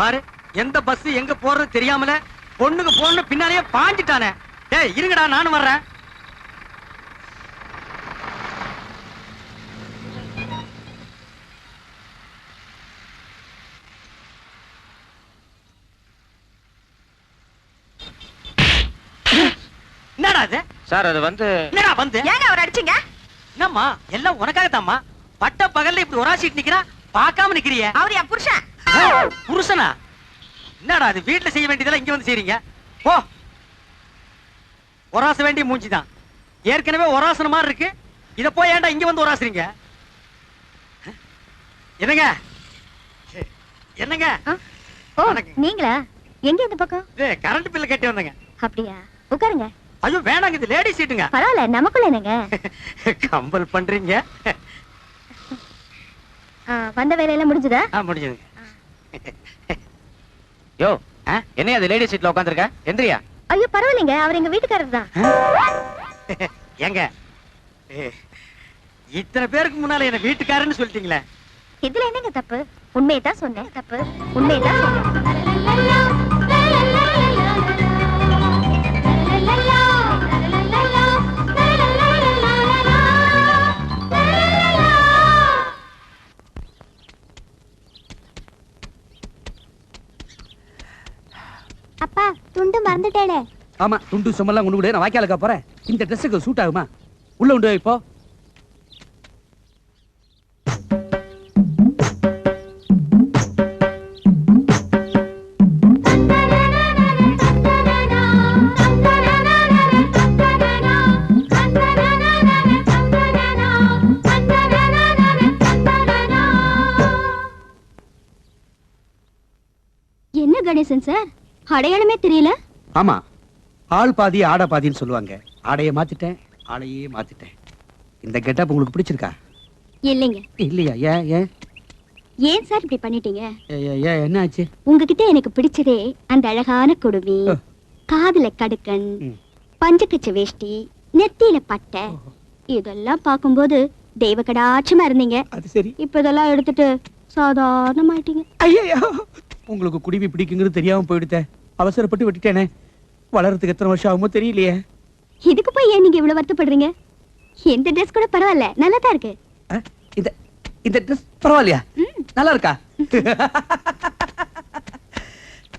பாரு எந்த பஸ் எங்க போறது தெரியாமல பொண்ணுக்கு போன பின்னாலேயே பாஞ்சிட்டானே. டேய் இருங்கடா நானும் வர்றேன். என்னடா இது? சார் அது வந்து என்னடா வந்து? ஏங்க அவர் அடிச்சீங்க? என்னம்மா எல்லாம் உனக்காகத்தாம்மா? பட்ட பகல்ல இப்படி ஒராசிட்டு நிக்கிறா? பார்க்காம நிக்கிறிய. அவர் என் புருஷன். புருஷனா? என்னடா அது வீட்டுல செய்ய வேண்டியதெல்லாம் இங்க வந்து செய்றீங்க? போ. ஒராச வேண்டிய மூஞ்சிதான் ஏற்கனவே ஒராசன மாதிரி இருக்கு. இத போய் ஏன்டா இங்க வந்து ஒராசுறீங்க? என்னங்க? என்னங்க? ஓ. நீங்களா? எங்க இந்த பக்கம்? கரண்ட் பில்ல கட்டி வந்தங்க. அப்படியா? உட்காருங்க. ஐயோ வேணாங்க இது லேடி சீட்டுங்க. பரவாயில்ல நமக்குள்ள என்னங்க? கம்பல் பண்றீங்க. வந்த வேலையெல்லாம் முடிஞ்சுதா? முடிஞ்சதுங்க. யோ என்ன அது லேடி சீட்ல உட்காந்துருக்க எந்திரியா? ஐயோ பரவாயில்லைங்க அவர் எங்க வீட்டுக்காரர் தான். ஏங்க இத்தனை பேருக்கு முன்னால என்ன வீட்டுக்காரன்னு சொல்லிட்டீங்களே. இதுல என்னங்க தப்பு? உண்மையை தான் சொன்னேன். தப்பு. உண்மையை தான் அப்பா துண்டு மறந்துட்டேனே. ஆமா துண்டு சும்மெல்லாம் கொண்டு விடு நான் வாய்க்காலுக்கா போறேன். இந்த ட்ரெஸ்ஸுக்கு சூட் ஆகுமா? உள்ள உண்டு இப்போ என்ன கணேசன் சார்? அடையாளமே தெரியல. ஆமா. ஆள் பாதி ஆடை பாதின்னு சொல்லுவாங்க. ஆடையை மாத்திட்டேன் ஆளையே மாத்திட்டேன். இந்த கெட்டப் உங்களுக்கு பிடிச்சிருக்கா? இல்லைங்க. இல்லையா? ஏன் ஏன்? ஏன் சார் இப்படி பண்ணிட்டீங்க? ஏன் என்ன ஆச்சு உங்ககிட்ட எனக்கு பிடிச்சதே அந்த அழகான குடுமி. காதுல கடுக்கன். பஞ்சக்கச்ச வேஷ்டி நெத்தியில பட்டை. இதெல்லாம் பார்க்கும்போது தெய்வ கடாட்சமா இருந்தீங்க. அது சரி. இப்ப இதெல்லாம் எடுத்துட்டு சாதாரணமாயிட்டீங்க. ஐயோ உங்களுக்கு குடிமி பிடிக்குங்கிறது தெரியாம போயிடுத்தேன் அவசரப்பட்டு விட்டுட்டேனே. வளர்றதுக்கு எத்தனை வருஷம் ஆகுமோ தெரியலையே. இதுக்கு போய் ஏன் நீங்க இவ்வளவு வருத்தப்படுறீங்க? எந்த ட்ரெஸ் கூட பரவாயில்ல. நல்லா தான் இருக்கு இந்த இந்த ட்ரெஸ் பரவாயில்லையா? நல்லா இருக்கா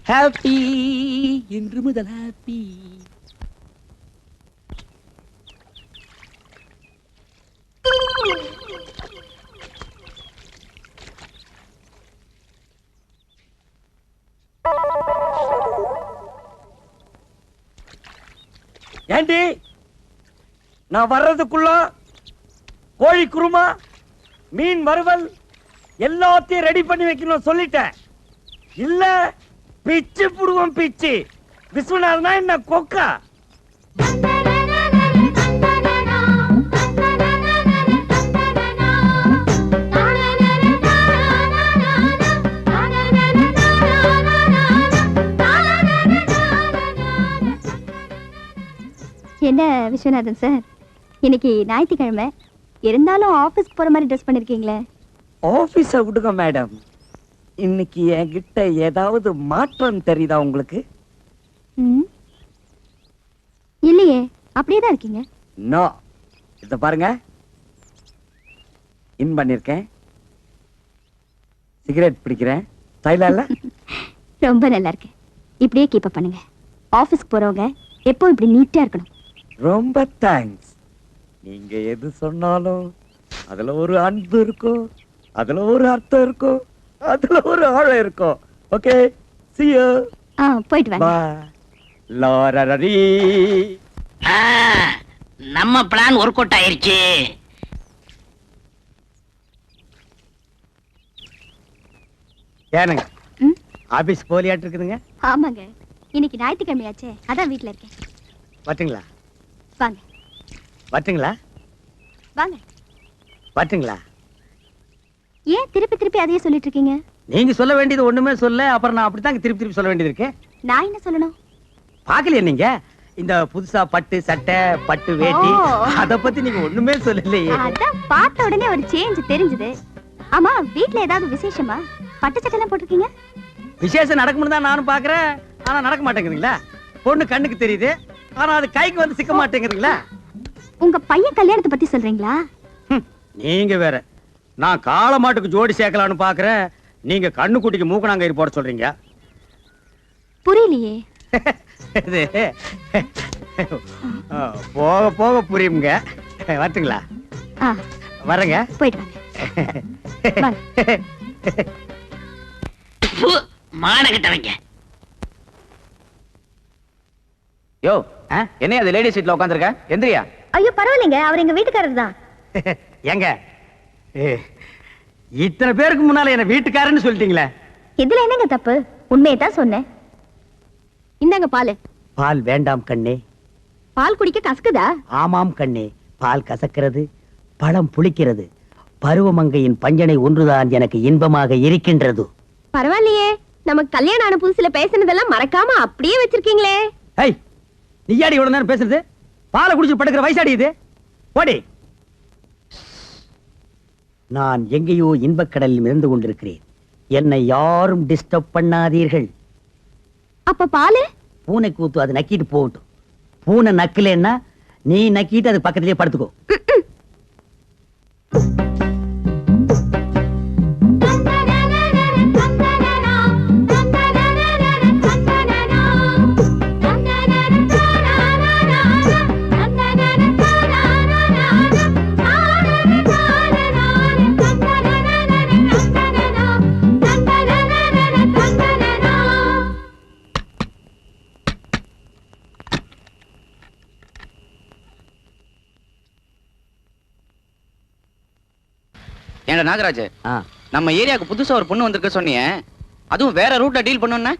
ஹாப்பி இன்று முதல் ஹாப்பி ஏண்டி? நான் வர்றதுக்குள்ள கோழி குருமா மீன் வறுவல் எல்லாத்தையும் ரெடி பண்ணி வைக்கணும் சொல்லிட்டேன். இல்ல பிச்சு புடுவோம் பிச்சு. விஸ்வநாதனா என்ன கொக்கா? என்ன விஸ்வநாதன் சார்? இன்னைக்கு ஞாயிற்றுக்கிழமை. இருந்தாலும் ஆபீஸ்க்கு போற மாதிரி ட்ரெஸ் பண்ணிருக்கீங்களே? ஆபீஸ விடுங்க மேடம். இன்னைக்கு என்கிட்ட ஏதாவது மாற்றம் தெரியுதா உங்களுக்கு? ம். இல்லையே அப்படியே தான் இருக்கீங்க. நோ. இத பாருங்க. இன் பண்ணிருக்கேன். சிகரெட் பிடிக்கிறேன். ஸ்டைலா இல்ல? ரொம்ப நல்லா இருக்கு. இப்படியே கீப் பண்ணுங்க. ஆபீஸ்க்கு போறவங்க எப்போ இப்படி நீட்டா இருக்கணும். ரொம்ப தேங்க்ஸ் நீங்க எது சொன்னாலும் அதுல ஒரு அன்பு இருக்கும் அதுல ஒரு அர்த்தம் இருக்கும் அதுல ஒரு ஆழம் இருக்கும் ஓகே see you. ஆ போயிட்டு வாங்க. Bye. லாரரரி ஆ, நம்ம பிளான் ஒர்க் அவுட் ஆயிருச்சு. ஏனுங்க? ம்? ஆபீஸ் போலியாட்டு இருக்குதுங்க ஆமாங்க. இன்னைக்கு ஞாயிற்றுக்கிழமையாச்சே. அதான் வீட்ல இருக்கேன். வட்டுங்களா வாங்க. வட்டுங்களா வாங்க. வட்டுங்களா ஏன் திருப்பி திருப்பி அதையே சொல்லிட்டு இருக்கீங்க நீங்க சொல்ல வேண்டியது ஒண்ணுமே சொல்ல அப்புறம் நான் அப்படித்தாங்க திருப்பி திருப்பி சொல்ல வேண்டியது இருக்கு. நான் என்ன சொல்லணும்? பாக்கலையா நீங்க? இந்த புதுசா பட்டு சட்டை பட்டு வேட்டி. அத பத்தி நீங்க ஒண்ணுமே சொல்லலையே. அதான் பார்த்த உடனே ஒரு சேஞ்ச் தெரிஞ்சது. ஆமா வீட்ல ஏதாவது விசேஷமா? பட்டு சட்டை எல்லாம் போட்டிருக்கீங்க? விசேஷம் நடக்கும்னு தான் நானும் பாக்குறேன் ஆனா நடக்க மாட்டேங்குதுங்களா? பொண்ணு கண்ணுக்கு தெரியுது. ஆனா அது கைக்கு வந்து சிக்க மாட்டேங்குதுங்களா உங்க பையன் கல்யாணத்தை பத்தி சொல்றீங்களா? நீங்க வேற. நான் காளை மாட்டுக்கு ஜோடி சேர்க்கலான்னு பாக்குறேன். நீங்க கண்ணுக்குட்டிக்கு மூக்கணாங்கயிறு போட சொல்றீங்க. புரியலையே. இது. போக போக புரியுங்க வரட்டுங்களா? ஆ. வரேங்க. போயிட்டு வாங்க. வாங்க. மானகிட்டவங்க. யோ ஆ? என்னையா அது லேடி சீட்ல உட்காந்துருக்க எந்திரியா? ஐயோ பரவாயில்லைங்க. அவர் எங்க வீட்டுக்காரர் தான். ஏங்க ஏ, இத்தனை பேருக்கு முன்னால என்ன வீட்டுக்காரன்னு சொல்லிட்டீங்களே. இதுல என்னங்க தப்பு? உண்மையை தான் சொன்னேன். இந்தாங்க பால். பால் வேண்டாம் கண்ணே. பால் குடிக்க கசக்குதா? ஆமாம் கண்ணே. பால் கசக்கிறது பழம் புளிக்கிறது. பருவமங்கையின் பஞ்சனை ஒன்றுதான் எனக்கு இன்பமாக இருக்கின்றது. பரவாயில்லையே. நமக்கு கல்யாணம் ஆன புதுசுல பேசினதெல்லாம் மறக்காம அப்படியே வச்சிருக்கீங்களே. ஐய் நீயாடி இவ்வளவு நேரம் பேசுறது? பாலை குடிச்சு படுக்கிற வயசாடி இது? போடி. நான் எங்கேயோ இன்பக்கடலில் மிதந்து கொண்டிருக்கிறேன். என்னை யாரும் டிஸ்டர்ப் பண்ணாதீர்கள். அப்ப பாலு? பூனை கூத்து அது நக்கிட்டு போகட்டும். பூனை நக்கலன்னா நீ நக்கிட்டு அது பக்கத்திலேயே படுத்துக்கோ. ஏன்டா நாகராஜ். நம்ம ஏரியாவுக்கு புதுசா ஒரு பொண்ணு வந்திருக்க சொன்னியே. அதுவும் வேற ரூட்ல டீல் பண்ணுன்னா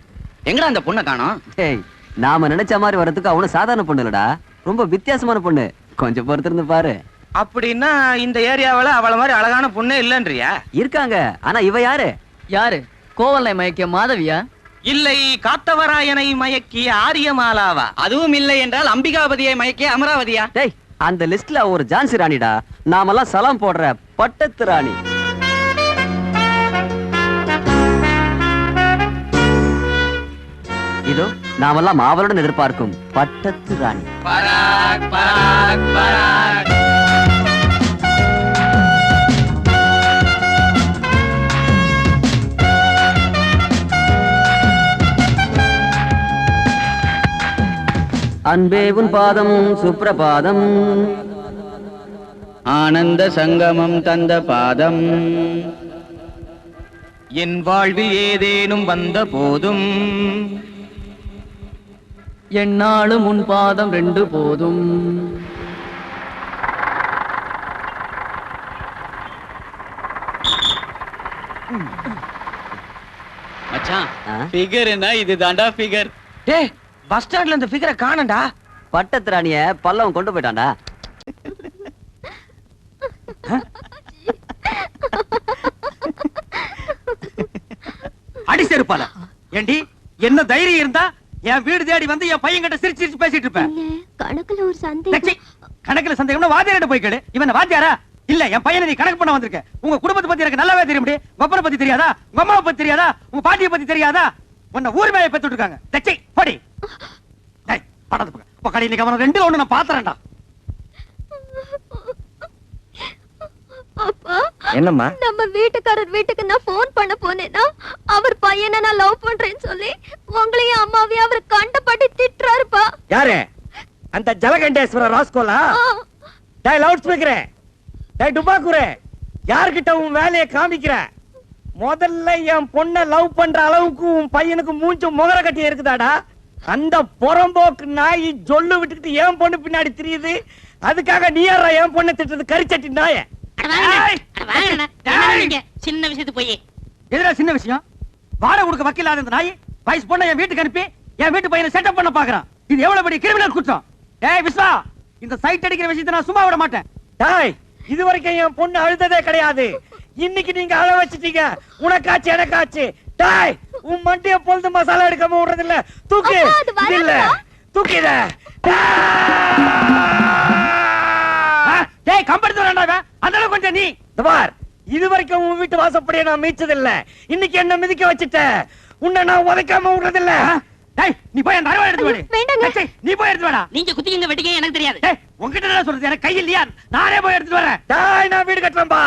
எங்கடா அந்த பொண்ணை காணோம்? டேய் நாம நினைச்ச மாதிரி வர்றதுக்கு அவனும் சாதாரண பொண்ணு இல்லடா. ரொம்ப வித்தியாசமான பொண்ணு. கொஞ்சம் பொறுத்திருந்து பாரு. அப்படின்னா இந்த ஏரியாவுல அவள மாதிரி அழகான பொண்ணே இல்லன்றியா? இருக்காங்க. ஆனா இவ யாரு? யாரு? கோவலை மயக்கிய மாதவியா? இல்லை காத்தவராயனை மயக்கிய ஆரியமாலாவா? அதுவும் இல்லை என்றால் அம்பிகாபதியை மயக்கிய அமராவதியா? டேய் அந்த லிஸ்ட்ல ஒரு ஜான்சி ராணிடா. நாமெல்லாம் சலாம் போடுற பட்டத்து ராணி. இதோ நாமெல்லாம் ஆவலுடன் எதிர்பார்க்கும் பட்டத்து ராணி. பராக் பராக் பராக். அன்பே உன் பாதம் சுப்ரபாதம். ஆனந்த சங்கமம் தந்த பாதம். என் வாழ்வில் ஏதேனும் வந்த போதும் என்னாலும் உன் பாதம் ரெண்டு போதும். மச்சான்? ஃபிகர்னா இது தாண்டா ஃபிகர் டேய் பஸ் ஸ்டாண்ட்ல இந்த ஃபிகரை காணண்டா பட்டத்து ராணிய பல்லவன் கொண்டு போயிட்டான்டா. அடி செருப்பால. ஏண்டி என்ன தைரியம் இருந்தா என் வீடு தேடி வந்து என் பையன் கிட்ட சிரிச்சு சிரிச்சு பேசிட்டு இருப்பேன். கணக்குல ஒரு லட்சி, கணக்குல சந்தேகம்னா வாத்தியார்ட்ட போய் கேளு. இவன் வாத்தியாரா? இல்ல என் பையனை நீ கணக்கு பண்ண வந்திருக்க. உங்க குடும்பத்தை பத்தி எனக்கு நல்லாவே தெரியும் அப்பனை பத்தி தெரியாதா? உங்க அம்மாவை பத்தி தெரியாதா? உங்க பாட்டியை பத்தி தெரியாதா? உன்னை ஊர் மேய பெத்துட்டு இருக்காங்க தச்சி போடி. டேய் படாத பக்கம் இப்ப கடை இன்னைக்கு அவன ரெண்டு ஒண்ணு நான் பாத்துறேன்டா. அப்பா என்னம்மா? நம்ம வீட்டுக்காரர் வீட்டுக்கு நான் ஃபோன் பண்ண போனேன்னா அவர் பையனை நான் லவ் பண்றேன்னு சொல்லி உங்களையும் அம்மாவையும் அவர் கண்டபடி திட்டுறாருப்பா. யாரு? அந்த ஜலகண்டேஸ்வர ராஸ்கோலா? டேய் லவுட் ஸ்பீக்கரே டேய் டுபாக்குரே யார்கிட்ட உன் வேலையை காமிக்கிற? முதல்ல என் பொண்ண லவ் பண்ற அளவுக்கு உன் பையனுக்கு மூஞ்சும் முகர கட்டி இருக்குதாடா? அந்த புறம்போக்கு நாய் ஜொல்லு விட்டுக்கிட்டு என் பொண்ணு பின்னாடி தெரியுது. அதுக்காக நீ யாரா என் பொண்ணை திட்டுறது? கரிச்சட்டி நாய. சின்ன விஷயத்துக்கு போய். எதுல சின்ன விஷயம்? வாடகை கொடுக்க வக்கீலாத இந்த நாய் வயசு பொண்ணை என் வீட்டுக்கு அனுப்பி என் வீட்டு பையனை செட்டப் பண்ண பாக்குறான். இது எவ்வளவு பெரிய கிரிமினல் குற்றம்? ஏய் விஸ்வா இந்த சைட் அடிக்கிற விஷயத்தை நான் சும்மா விட மாட்டேன். டாய் இது வரைக்கும் என் பொண்ணு அழுததே கிடையாது. இன்னைக்கு நீங்க அழ வச்சிட்டீங்க. உனக்காச்சு எனக்காச்சு. டாய் உன் மண்டிய பொழுது மசாலா எடுக்காம விடுறது இல்ல தூக்கு இல்ல. வராதுப்பா. தூக்கு இத. ஆ, டேய் கம்பெடுத்து வரேன்டா அளவுக்கு கொஞ்சம் நீ பார். இது வரைக்கும் உன் வீட்டு வாசப்படியை நான் மீச்சது இல்ல இன்னைக்கு என்ன மிதிக்க வச்சுட்ட. உன்னை நான் உதைக்காம விடுறதில்ல. டேய் நீ போய் அந்த அருவாள் எடுத்து வேண்டாங்க. நீ போய் எடுத்து வாடா. நீங்க குத்திங்க வெட்டிங்க எனக்கு தெரியாது. டேய் உன்கிட்ட என்ன சொல்றது. எனக்கு கை இல்லையா? நானே போய் எடுத்துட்டு வரேன். டேய் நான் வீடு கட்டுறேன்பா.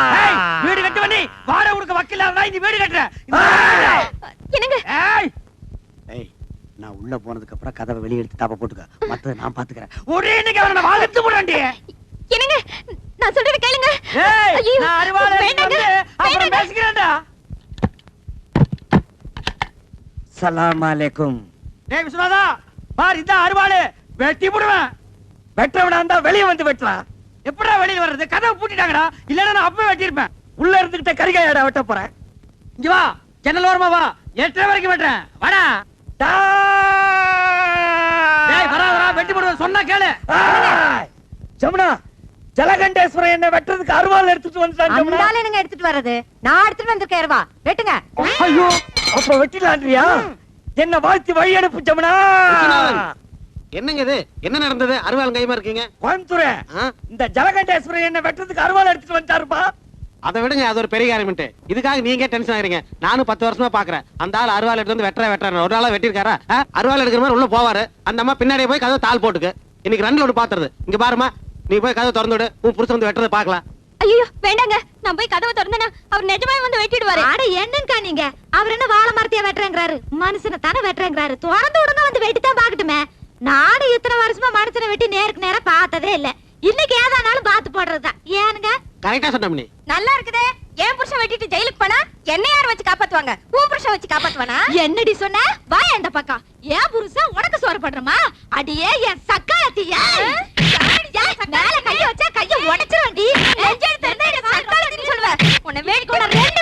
வீடு கட்டுவ நீ. வாடகை கொடுக்க வக்கில்லாத நீ வீடு கட்டுற. என்னங்க? ஏய் ஏய் நான் உள்ள போனதுக்கு அப்புறம் கதவை வெளிய எடுத்து தாப்ப போட்டுக்க. மத்தத நான் பாத்துக்கறேன். ஒரே இன்னைக்கு அவனை வாங்கத்து போடாண்டி என்னங்க? நான் சொல்றது கேளுங்க. ஏய் ஐயோ, நான் அருவாளை எடுத்து வேண்டாங்க, வந்து அப்புறம். பேசிக்கிறேன்டா. சலாம் அலைக்கும். டேய் விஸ்வநாதா பார் இந்த அருவாளு வெட்டி போடுவேன். வெட்டவனா இருந்தா வெளிய வந்து வெட்டலாம். எப்படிடா வெளியில வர்றது? கதவை பூட்டிட்டாங்கடா. இல்லன்னா நான் அப்பவே வெட்டியிருப்பேன். உள்ள இருந்துகிட்ட கரிகாயடா வெட்ட போறேன். இங்க வா ஜன்னல் ஓரமா வா. எட்டரை வரைக்கும் வெட்டுறேன். வாடா. டேய் வரா வரா வெட்டி போடுவேன். சொன்னா கேளு. ஜமுனா ஜலகண்டேஸ்வரன் என்ன வெட்டுறதுக்கு அருவாள் எடுத்துட்டு வந்துட்டான் ஜமுனா அந்தால என்னங்க எடுத்துட்டு வர்றது? நான் எடுத்துட்டு வந்திருக்கேன் ரூபா வெட்டுங்க. ஐயோ அப்ப வெட்டிலான்றியா என்ன வாழ்த்தி வழி அனுப்பு ஜமுனா என்னங்க இது? என்ன நடந்தது? அருவாள் கைமா இருக்கீங்க? கோயம்புத்தூர். இந்த ஜலகண்டேஸ்வரன் என்ன வெட்டுறதுக்கு அருவாள் எடுத்துட்டு வந்துட்டாருப்பா? அதை விடுங்க அது ஒரு பெரிய காரியம்ட்டு இதுக்காக நீங்க டென்ஷன் ஆகிறீங்க நானும் பத்து வருஷமா பாக்குறேன். அந்த ஆள் அருவாள் எடுத்து வந்து வெட்டுற வெட்டுற ஒரு நாளா வெட்டிருக்காரா? அருவாள் எடுக்கிற மாதிரி உள்ள போவாரு. அந்த அம்மா பின்னாடியே போய் கதவை தாள் போட்டுக்கு. இன்னைக்கு ரெண்டுல ஒன்று பாத்துறது. இங்க பாருமா நீ போய் கதவை திறந்து விடு. உன் புருஷன் வந்து வெட்டுறதை பாக்கலாம் ஐயோ வேண்டாங்க. நான் போய் கதவை திறந்தேனா அவர் நிஜமாவே வந்து வெட்டிடுவாரு. அட என்னங்கா நீங்க? அவர் என்ன வாழை மரத்தையா வெட்டுறேங்கிறாரு? மனுஷனை தானே வெட்டுறேங்கிறாரு? திறந்து விடுங்க வந்து வெட்டித்தான் பாக்கட்டுமே நானும் இத்தனை வருஷமா மனுஷனை வெட்டி நேருக்கு நேரா பார்த்ததே இல்ல. இன்னைக்கு ஏதானாலும் பார்த்து போடுறதுதான். ஏனுங்க? கரெக்டா சொன்ன நீ நல்லா இருக்குதே. என் புருஷன் வெட்டிட்டு ஜெயிலுக்கு போனா என்ன யார் வச்சு காப்பாத்துவாங்க? உன் புருஷன் வச்சு காப்பாத்துவானா? என்னடி சொன்ன? வா இந்த பக்கம். ஏன் புருஷன் உனக்கு சோறு பண்றமா அடியே என் சக்காலத்தியா மேல கைய வச்சா கைய உடைச்சிருவேன்டி நெஞ்செடுத்து இருந்தா என்ன சக்காலத்தின்னு உன்னை வேடிக்கை ரெண்டு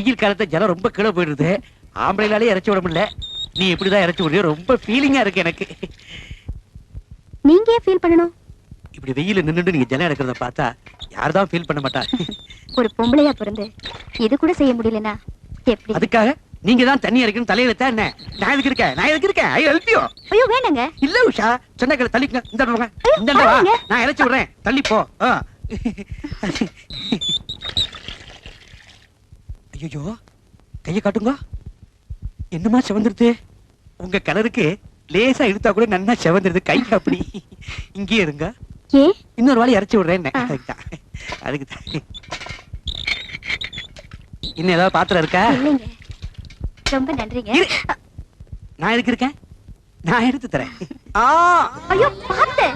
வெயில் காலத்துல ஜலம் ரொம்ப கீழே போயிடுது. ஆம்பளைனாலே இறச்சி விட முடியல. நீ இப்படிதான் இறச்சி விடுறியோ ரொம்ப ஃபீலிங்கா இருக்கு எனக்கு. நீங்க ஏன் ஃபீல் பண்ணணும்? இப்படி வெயில நின்னுட்டு நீங்க ஜலம் எடுக்கிறத பார்த்தா யார்தான் ஃபீல் பண்ண மாட்டா? ஒரு பொம்பளையா பிறந்து இது கூட செய்ய முடியலனா? எப்படி? அதுக்காக நீங்க தான் தண்ணி இறக்கணும் தலையில தான் என்ன? நான் எதுக்கு இருக்கேன்? நான் எதுக்கு இருக்கேன்? ஐ ஹெல்ப் ஐயோ வேணாங்க. இல்ல உஷா. சொன்ன கேளு தள்ளிக்க இந்த இந்த. நான் இறச்சி விடுறேன். தள்ளி போ. ஐயோ கைய காட்டுங்க. என்னமா செவந்துருது? உங்க கலருக்கு லேசா இழுத்தா கூட நன்னா செவந்துருது. கை அப்படி. இங்கேயே இருங்க. இன்னொரு வாழை இறச்சி விடுறேன். ஆ. அதுக்குதான். அதுக்குதான். இன்னும் ஏதாவது பாத்திரம் இருக்கா? ரொம்ப நன்றிங்க. நான் எதுக்கு இருக்கேன்? நான் எடுத்து தரேன். ஆ ஐயோ பார்த்து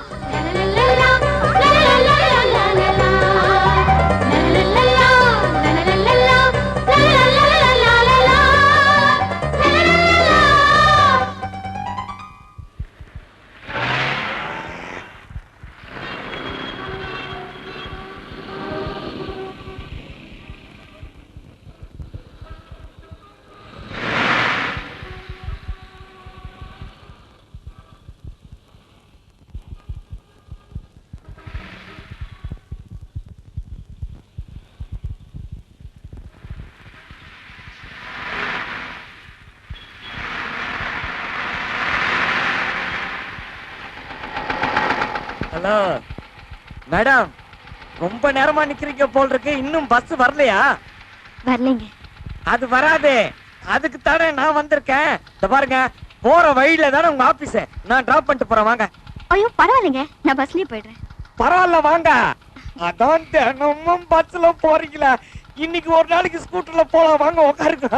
ஹலோ மேடம் ரொம்ப நேரமா நிக்கிறீங்க போல் இருக்கு இன்னும் பஸ் வரலையா? வரலைங்க. அது வராதே. அதுக்கு தானே நான் வந்திருக்கேன். இந்த பாருங்க போற வழியில தானே உங்க ஆபீஸ் நான் டிராப் பண்ணிட்டு போறேன் வாங்க. ஐயோ பரவாயில்லைங்க. நான் பஸ்லயே போயிடுறேன். பரவாயில்ல வாங்க. அதான் தினமும் பஸ்ல போறீங்களா. இன்னைக்கு ஒரு நாளைக்கு ஸ்கூட்டர்ல போலாம். வாங்க உட்காருங்க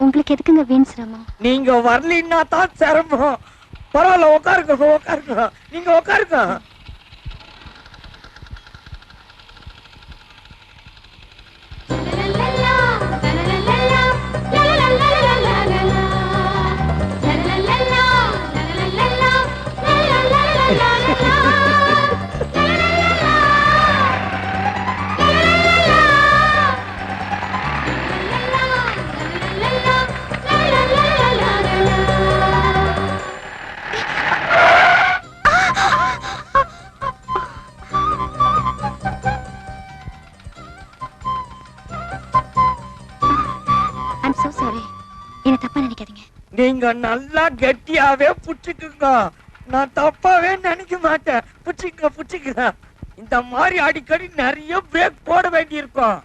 உங்களுக்கு எதுக்குங்க வீண் சிரமம்? நீங்க வரலின்னா தான் சிரமம். பரவாயில்ல உட்காருங்க உட்காருங்க நீங்க உட்காருங்க நல்லா கெட்டியாவே புடிச்சுக்குங்க. நான் தப்பாவே நினைக்க மாட்டேன். புடிச்சுக்க புடிச்சுக்க இந்த மாதிரி அடிக்கடி நிறைய பிரேக் போட வேண்டியிருக்கும்.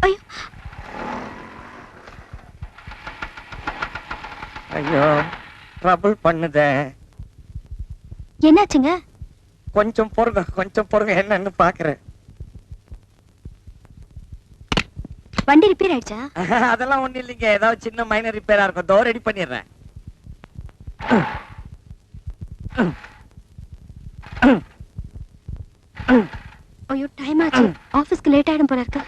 ஐயோ. ஐயோ ட்ரபிள் பண்ணுதே. என்னாச்சுங்க? கொஞ்சம் பொறுங்க கொஞ்சம் பொறுங்க என்னன்னு பாக்குறேன். வண்டி ரிப்பேர் ஆயிடுச்சா? அதெல்லாம் ஒண்ணு இல்லைங்க. ஏதாவது சின்ன மைனர் ரிப்பேரா இருக்கும். தோ ரெடி பண்ணிடுறேன். ஐயோ டைம் ஆச்சு. ஆபீஸ்க்கு லேட் ஆயிடும் போல இருக்கு.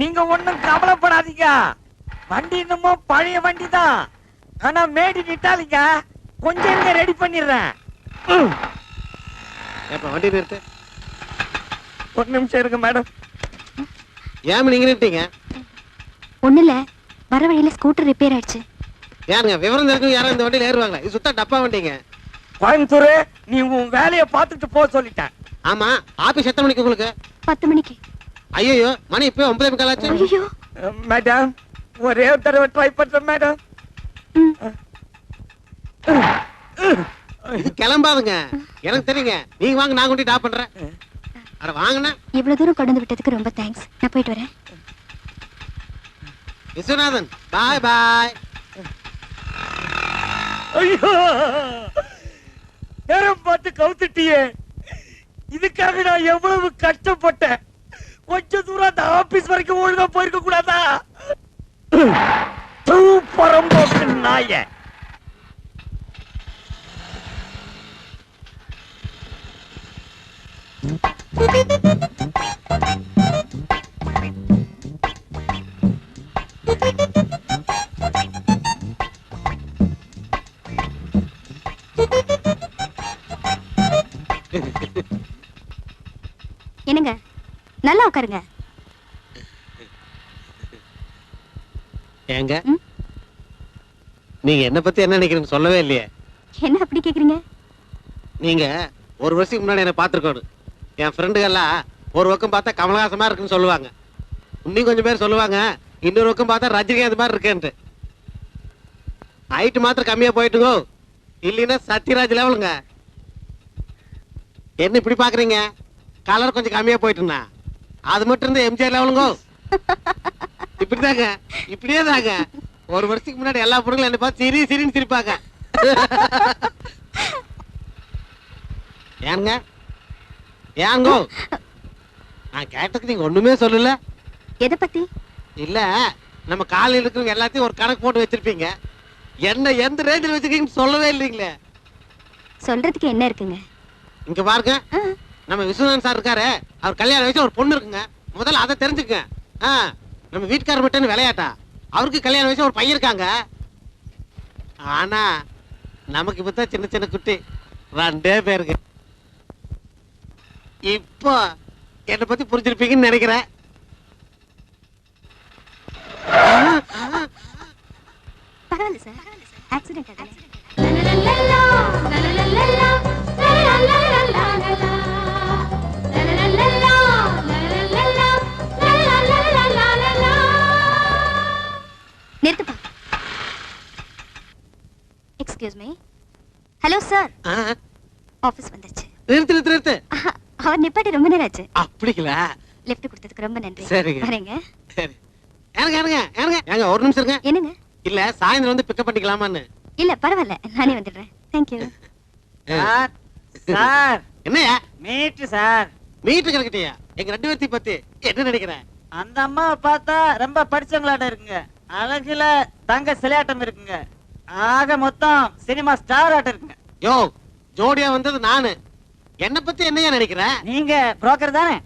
நீங்க ஒண்ணும் கவலைப்படாதீங்க. வண்டி இன்னமோ பழைய வண்டி தான் ஆனா மேடி நிட்டாலிங்க கொஞ்சம் இருங்க ரெடி பண்ணிடுறேன். எப்ப வண்டி நிறுத்து. ஒரு நிமிஷம் இருங்க மேடம் ஏன் நீங்க நிறுத்தீங்க ஒண்ணு இல்ல வர வழியில ஸ்கூட்டர் ரிப்பேர் ஆயிடுச்சு. ஏனுங்க விவரம் தெரிஞ்சு யாரும் இந்த வண்டியில ஏறுவாங்களா? இது சுத்தா டப்பா வண்டிங்க. கோயம்புத்தூர் நீ உன் வேலையை பார்த்துட்டு போக சொல்லிட்டேன். ஆமா ஆபீஸ் எத்தனை மணிக்கு உங்களுக்கு? பத்து மணிக்கு. ஐயோ மணி இப்போ ஒன்பதே முக்கால் ஆச்சு. மேடம் ஒரே ஒரு தடவை ட்ரை பண்றேன் மேடம் இது கிளம்பாதுங்க. எனக்கு தெரியுங்க. நீங்க வாங்க நான் கொண்டு டாப் பண்றேன். அட வாங்கண்ணா. இவ்வளவு தூரம் கொண்டு விட்டதுக்கு ரொம்ப தேங்க்ஸ் நான் போயிட்டு வரேன். விஸ்வநாதன் பாய் பாய் ஐயோ! நேரம் பார்த்து கவுத்துட்டியே. இதுக்காக நான் எவ்வளவு கஷ்டப்பட்டேன். கொஞ்ச தூரம் அந்த ஆபீஸ் வரைக்கும் ஒழுங்கா போயிருக்க கூடாதா? பரம்போக்கு நாய. என்னங்க உட்காருங்க ஏங்க? நீங்க என்ன பத்தி என்ன நினைக்கிறீங்கன்னு சொல்லவே இல்லையே. என்ன அப்படி கேக்குறீங்க? நீங்க ஒரு வருஷத்துக்கு முன்னாடி என்ன பார்த்துருக்கணும். என் ஃப்ரெண்டுகள்லாம் ஒரு பக்கம் பார்த்தா கமலஹாசன் மாதிரி இருக்குன்னு சொல்லுவாங்க. இன்னும் கொஞ்சம் பேர் சொல்லுவாங்க இன்னொரு பக்கம் பார்த்தா ரஜினிகாந்த் மாதிரி இருக்கேன்ட்டு. ஹைட் மாத்திரம் கம்மியா போயிட்டுங்கோ இல்லைன்னா சத்யராஜ் லெவலுங்க என்ன இப்படி பாக்குறீங்க? கலர் கொஞ்சம் கம்மியா போயிட்டுனா அது மட்டும் இருந்தா எம்ஜிஆர் லெவலுங்கோ இப்படிதாங்க இப்படியே தாங்க ஒரு வருஷத்துக்கு முன்னாடி எல்லா பொண்ணுங்களும் என்ன பார்த்து சிரி சிரின்னு சிரிப்பாங்க. ஏனுங்க? ஏங்கோ? நான் கேட்டதுக்கு நீங்க ஒண்ணுமே சொல்லல. எதை பத்தி? இல்ல நம்ம காலையில் இருக்கிறவங்க எல்லாத்தையும் ஒரு கணக்கு போட்டு வச்சிருப்பீங்க. என்ன எந்த ரேஞ்சில் வச்சிருக்கீங்கன்னு சொல்லவே இல்லைங்களே. சொல்றதுக்கு என்ன இருக்குங்க? இங்க பாருங்க. நம்ம விஸ்வநாதன் சார் இருக்காரு. அவர் கல்யாணம் வயசு ஒரு பொண்ணு இருக்குங்க. முதல்ல அதை தெரிஞ்சுக்கங்க ஆ, நம்ம வீட்டுக்காரர் மட்டும் விளையாட்டா? அவருக்கு கல்யாணம் வயசு ஒரு பையன் இருக்காங்க. ஆனா நமக்கு இப்பதான் சின்ன சின்ன குட்டி. ரெண்டே பேருக்கு. இப்போ என்னை பத்தி புரிஞ்சிருப்பீங்கன்னு நினைக்கிறேன். பரவாயில்ல சார். ஆக்சிடென்ட் ஆகல நிறுத்துப்பா excuse me hello sir office வந்துச்சு நிறுத்து நிறுத்து நிறுத்து. அவர் நிப்பாட்டி ரொம்ப நேரம் ஆச்சு. அப்படிங்களா? லிஃப்ட் கொடுத்ததுக்கு ரொம்ப நன்றி. சரிங்க. வரேங்க. சரி. ஏனுங்க ஏனுங்க ஏனுங்க ஏங்க ஒரு நிமிஷம் இருங்க. என்னங்க? இல்ல சாயந்தரம் வந்து பிக்கப் பண்ணிக்கலாமான்னு. இல்ல பரவாயில்ல. நானே வந்துடுறேன். Thank you sir sir. என்னையா மீட்டு சார். மீட்டு கிடக்கிட்டியா எங்க ரெண்டு பேர்த்தையும் பத்தி என்ன நினைக்கிறேன் அந்த அம்மாவை பார்த்தா ரொம்ப படிச்சவங்களாட்ட இருக்குங்க. அழகுல தங்க சிலையாட்டம் இருக்குங்க. ஆக மொத்தம் சினிமா ஸ்டார் ஆட்டம் இருக்குங்க. யோ ஜோடியா வந்தது நானு. என்ன பத்தி என்னையா நினைக்கிற? நீங்க புரோக்கர் தானே?